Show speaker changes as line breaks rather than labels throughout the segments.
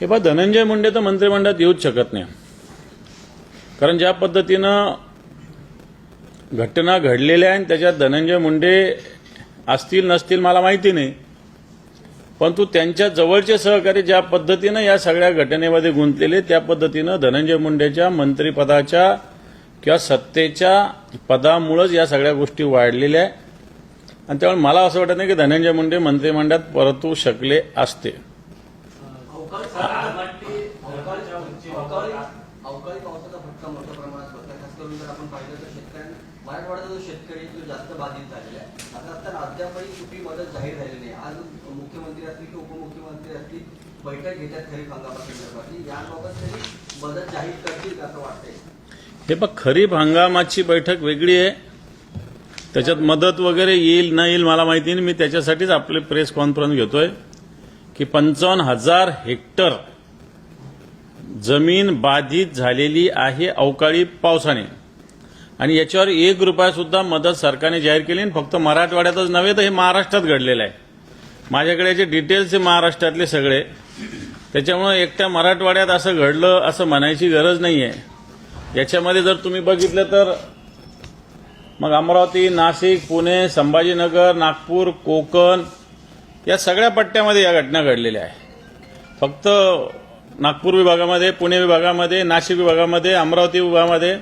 हे बा धनंजय मुंडे तर मंत्रिमंडळात येऊच शकत नाही. कारण ज्या पद्धतीनं घटना घडलेल्या आहे आणि त्याच्यात धनंजय मुंडे असतील नसतील मला माहिती नाही. परंतु त्यांच्या जवळचे सहकारी ज्या पद्धतीनं या सगळ्या घटनेमध्ये गुंतलेले त्या पद्धतीनं धनंजय मुंडेच्या मंत्रिपदाच्या किंवा सत्तेच्या पदामुळंच या सगळ्या गोष्टी वाढलेल्या आहे आणि त्यामुळे मला असं वाटत नाही की धनंजय मुंडे मंत्रिमंडळात परतू शकले असते
अवकाळी अवकाळी पावसाचा फटका मोठ्या प्रमाणात होत. आहे खास करून जर आपण पाहिलं तर शेतकऱ्यांना मराठवाड्याचा जो शेतकरी तो जास्त बाधित झालेला आहे आता तर अद्यापही कुठली मदत जाहीर झालेली नाही. आज मुख्यमंत्री असतील की उपमुख्यमंत्री असतील बैठक घेतात खरीप हंगामासंदर्भातली. याबाबत तरी मदत जाहीर करतील असं वाटतंय?
हे बघ खरीप हंगामाची बैठक वेगळी आहे. त्याच्यात मदत वगैरे येईल न येईल मला माहिती नाही. मी त्याच्यासाठीच आपले प्रेस कॉन्फरन्स घेतोय की पंचावन्न हजार हेक्टर जमीन बाधित झालेली आहे अवकाळी पावसाने. आणि याच्यावर एक रुपयासुद्धा मदत सरकारने जाहीर केली आणि फक्त मराठवाड्यातच नव्हे तर हे महाराष्ट्रात घडलेलं आहे. माझ्याकडे याचे डिटेल्स आहे महाराष्ट्रातले सगळे. त्याच्यामुळे एकट्या मराठवाड्यात असं घडलं असं म्हणायची गरज नाही आहे याच्यामध्ये जर तुम्ही बघितलं तर मग अमरावती नाशिक पुणे संभाजीनगर नागपूर कोकण या सगळ्या पट्ट्यामध्ये या घटना घडलेल्या आहे फक्त नागपूर विभागामध्ये पुणे विभागामध्ये नाशिक विभागामध्ये अमरावती विभागामध्ये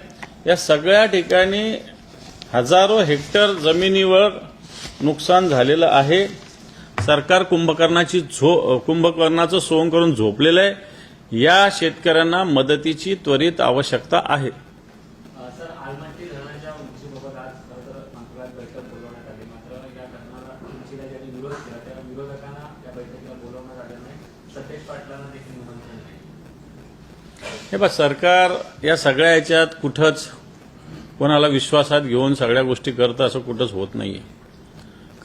या सगळ्या ठिकाणी हजारो हेक्टर जमिनीवर नुकसान झालेलं आहे. सरकार कुंभकर्णाची झो कुंभकर्णाचं सोंग करून झोपलेलं आहे. या शेतकऱ्यांना मदतीची त्वरित आवश्यकता आहे.
सतेज पाटलांना देखील निमंत्रण
हे बघ सरकार या सगळ्या याच्यात कुठंच कोणाला विश्वासात घेऊन सगळ्या गोष्टी करतं असं कुठंच होत नाहीये.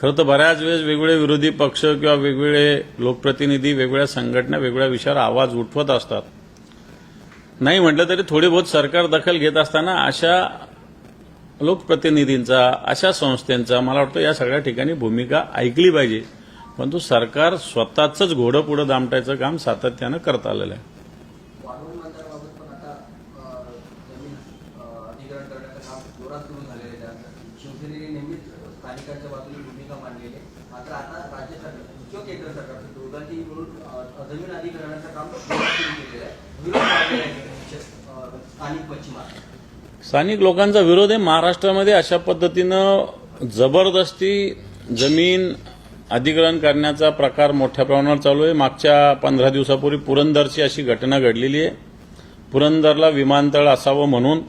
खरं तर बऱ्याच वेळेस वेगवेगळे विरोधी पक्ष किंवा वेगवेगळे लोकप्रतिनिधी वेगवेगळ्या संघटना वेगवेगळ्या विषयावर आवाज उठवत असतात. नाही म्हटलं तरी थोडी बहुत सरकार दखल घेत असताना अशा लोकप्रतिनिधींचा अशा संस्थांचा मला वाटतं या सगळ्या ठिकाणी भूमिका ऐकली पाहिजे. परंतु सरकार स्वतःच घोडं पुढं दामटायचं काम सातत्यानं करत आलेलं आहे.
स्थानिक
लोकांचा विरोध आहे. महाराष्ट्रामध्ये अशा पद्धतीनं जबरदस्ती जमीन अधिग्रहण करण्याचा प्रकार मोठ्या प्रमाणावर चालू आहे. मागच्या पंधरा दिवसापूर्वी पुरंदरची अशी घटना घडलेली आहे. पुरंदरला विमानतळ असावं म्हणून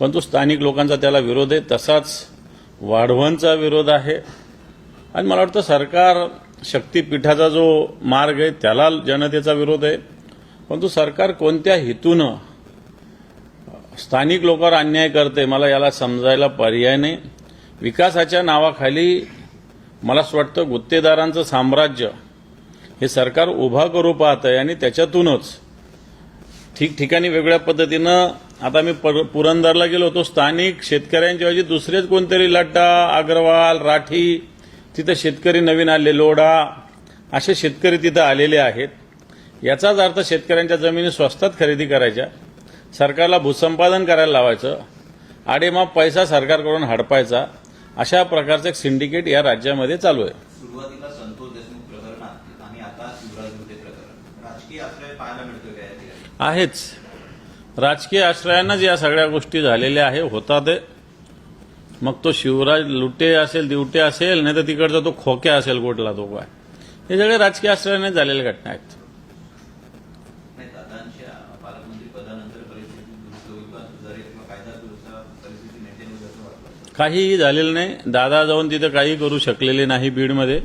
परंतु स्थानिक लोकांचा त्याला विरोध आहे. तसाच वाढवणचा विरोध आहे. आणि मला वाटतं सरकार शक्तीपीठाचा जो मार्ग आहे त्याला जनतेचा विरोध आहे. परंतु सरकार कोणत्या हेतूनं स्थानिक लोकांवर अन्याय करते मला याला समजायला पर्याय नाही. विकासाच्या नावाखाली मला असं वाटतं गुत्तेदारांचं साम्राज्य हे सरकार उभा करू पाहत आहे आणि त्याच्यातूनच ठिकठिकाणी वेगळ्या पद्धतीनं आता मी पर- पुरंदरला गेलो होतो. स्थानिक शेतकऱ्यांच्या ऐवजी दुसरेच कोणतरी लड्डा अग्रवाल राठी तिथं शेतकरी नवीन आले लोढा असे शेतकरी तिथं आलेले आहेत. याचाच अर्थ शेतकऱ्यांच्या जमिनी स्वस्तात खरेदी करायच्या सरकारला भूसंपादन करायला लावायचं आडेमाप पैसा सरकारकडून हडपायचा अशा प्रकारचं एक सिंडिकेट या राज्यामध्ये चालू आहे.
सुरुवातीला संतोष देशमुख प्रकरणात आणि आता शिवराज प्रकरण. राजकीय आश्रय पाहायला ठिकाणी?
आहेच. राजकीय आश्रयानंच या सगळ्या गोष्टी झालेल्या आहे होतात. मग तो शिवराज लुटे असेल दिवटे असेल नाही तर तिकडचा तो खोक्या असेल गोटला तो काय? हे सगळे राजकीय आश्रयाने झालेल्या घटना आहेत.
पालकमंत्री पदानंतर परिस्थिती दुरुस्त होईल कायदा दुरुस्त परिस्थिती मेंटेन होईल
काहीही झालेलं नाही. दादा जाऊन तिथं काही करू शकलेले नाही बीडमध्ये.